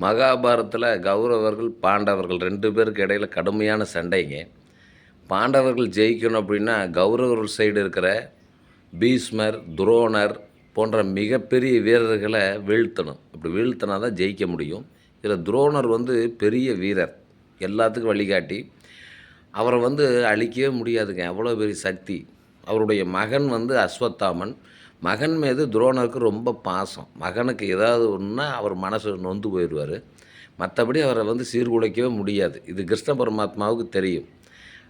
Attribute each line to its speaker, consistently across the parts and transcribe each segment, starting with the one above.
Speaker 1: மகாபாரத்தில் கௌரவர்கள் பாண்டவர்கள் ரெண்டு பேருக்கு இடையில் கடுமையான சண்டைங்க. பாண்டவர்கள் ஜெயிக்கணும் அப்படின்னா கௌரவர்கள் சைடு இருக்கிற பீஷ்மர் துரோணர் போன்ற மிகப்பெரிய வீரர்களை வீழ்த்தணும். அப்படி வீழ்த்தினா தான் ஜெயிக்க முடியும். இதில் துரோணர் வந்து பெரிய வீரர். எல்லாத்துக்கும் வழிகாட்டி. அவரை வந்து அழிக்கவே முடியாதுங்க. அவ்வளோ பெரிய சக்தி. அவருடைய மகன் வந்து அஸ்வத்தாமன். மகன் மீது துரோணருக்கு ரொம்ப பாசம். மகனுக்கு ஏதாவது ஒன்றுனா அவர் மனசு நொந்து போயிடுவார். மற்றபடி அவரை வந்து சீர்குலைக்கவே முடியாது. இது கிருஷ்ண பரமாத்மாவுக்கு தெரியும்.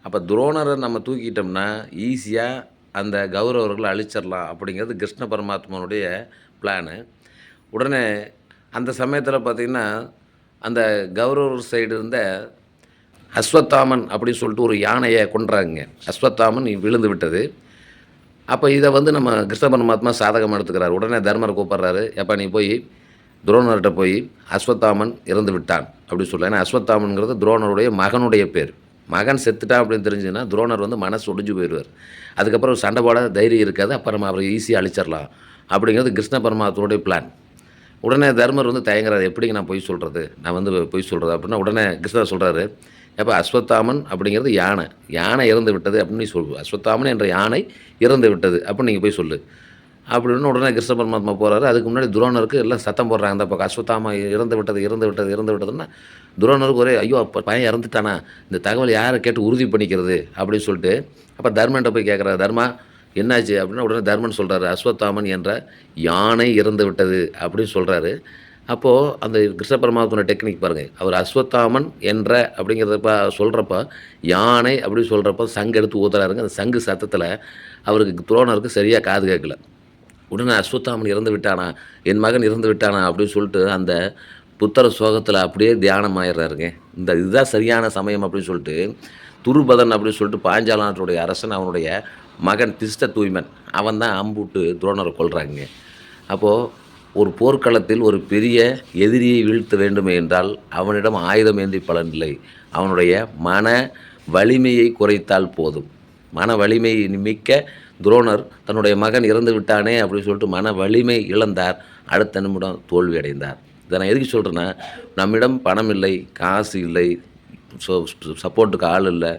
Speaker 1: அப்போ துரோணரை நம்ம தூக்கிட்டோம்னா ஈஸியாக அந்த கௌரவர்களை அழிச்சிடலாம் அப்படிங்கிறது கிருஷ்ண பரமாத்மாவுடைய பிளானு. உடனே அந்த சமயத்தில் பார்த்திங்கன்னா அந்த கௌரவர் சைடு இருந்த அஸ்வத்தாமன் அப்படின்னு சொல்லிட்டு ஒரு யானையை கொன்றாங்க. அஸ்வத்தாமன் விழுந்து விட்டது. அப்போ இதை வந்து நம்ம கிருஷ்ண பரமாத்மா சாதகம் எடுத்துக்கிறார். உடனே தர்மரை கூப்பிட்றாரு எப்போ நீ போய் துரோணர்கிட்ட போய் அஸ்வத்தாமன் இறந்து விட்டான். அப்படி சொல்ல ஏன்னா அஸ்வத்தாமன்கிறது துரோணருடைய மகனுடைய பேர். மகன் செத்துட்டான் அப்படின்னு தெரிஞ்சுன்னா துரோணர் வந்து மனசு ஒடிஞ்சு போயிடுவார். அதுக்கப்புறம் சண்டை போட தைரியம் இருக்காது. அப்புறம் அவரை ஈஸியாக அழிச்சிடலாம். அப்படிங்கிறது கிருஷ்ண பரமாத்மாவுடைய பிளான் உடனே தர்மர் வந்து தயங்குறாரு எப்படிங்க நான் பொய் சொல்கிறது நான் வந்து பொய் சொல்கிறது அப்படின்னா உடனே கிருஷ்ணர் சொல்கிறாரு அப்போ அஸ்வத்தாமன் அப்படிங்கிறது யானை. யானை இறந்து விட்டது அப்படின்னு நீ சொல்லு அஸ்வத்தாமன் என்ற யானை இறந்து விட்டது அப்படின்னு நீங்கள் போய் சொல்லு. அப்படின்னு உடனே கிருஷ்ண பரமாத்மா போகிறாரு அதுக்கு முன்னாடி துரோணருக்கு எல்லாம் சத்தம் போடுறாங்க. அந்த பக்கம் அஸ்வத்தாமா இறந்து விட்டது இறந்து விட்டது இறந்து விட்டதுன்னா துரோணருக்கு ஒரே ஐயோ அப்போ பையன் இறந்துட்டானா? இந்த தகவல் யாரை கேட்டு உறுதி பண்ணிக்கிறது? அப்படின்னு சொல்லிட்டு அப்போ தர்மன்ட்ட போய் கேட்குறாரு தர்மா என்னாச்சு? அப்படின்னா உடனே தர்மன் சொல்கிறாரு அஸ்வத்தாமன் என்ற யானை இறந்து விட்டது அப்படின்னு சொல்கிறாரு அப்போது அந்த கிருஷ்ண பரமாத்மனோட டெக்னிக் பாருங்கள் அவர் அஸ்வத்தாமன் என்ற அப்படிங்கிறதப்ப சொல்கிறப்ப யானை அப்படின்னு சொல்கிறப்ப சங்கு எடுத்து ஊதுறாருங்க அந்த சங்கு சத்தத்தில் அவருக்கு துரோணருக்கு சரியாக காது கேட்கல. உடனே அஸ்வத்தாமன் இறந்து விட்டானா? என் மகன் இறந்து விட்டானா? அப்படின்னு சொல்லிட்டு அந்த புத்தர சோகத்தில் அப்படியே தியானம் ஆயிடுறாருங்க இந்த இதுதான் சரியான சமயம் அப்படின்னு சொல்லிட்டு துருபதன் அப்படின்னு சொல்லிட்டு பாஞ்சால நாட்டுடைய அரசன் அவனுடைய மகன் திஷ்ட தூய்மன் அவன் தான் அம்புட்டு துரோணரை கொள்கிறாங்க அப்போது ஒரு போர்க்களத்தில் ஒரு பெரிய எதிரியை வீழ்த்த வேண்டும் என்றால் அவனிடம் ஆயுதம் ஏந்தி பலனில்லை. அவனுடைய மன வலிமையை குறைத்தால் போதும். மன வலிமை மிக்க துரோணர் தன்னுடைய மகன் இறந்து விட்டானே அப்படின்னு சொல்லிட்டு மன வலிமை இழந்தார். அடுத்த நிமிடம் தோல்வி அடைந்தார். இதை நான் எதுக்கு சொல்கிறேன்னா நம்மிடம் பணம் இல்லை காசு இல்லை சப்போர்ட்டுக்கு ஆள் இல்லை.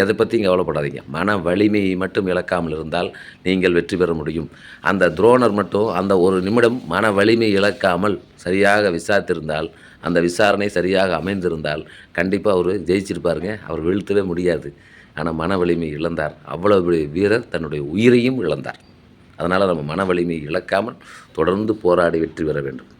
Speaker 1: எதை பற்றியும் கவலைப்படாதீங்க. மன வலிமையை மட்டும் இழக்காமல் இருந்தால் நீங்கள் வெற்றி பெற முடியும். அந்த துரோணர் மட்டும் அந்த ஒரு நிமிடம் மன வலிமை இழக்காமல் சரியாக விசாரித்திருந்தால் அந்த விசாரணை சரியாக அமைந்திருந்தால் கண்டிப்பாக அவர் ஜெயிச்சிருப்பாருங்க அவர் வீழ்த்தவே முடியாது. ஆனால் மன வலிமை இழந்தார். அவ்வளோ பெரிய வீரர் தன்னுடைய உயிரையும் இழந்தார். அதனால் நம்ம மன வலிமையை இழக்காமல் தொடர்ந்து போராடி வெற்றி பெற வேண்டும்.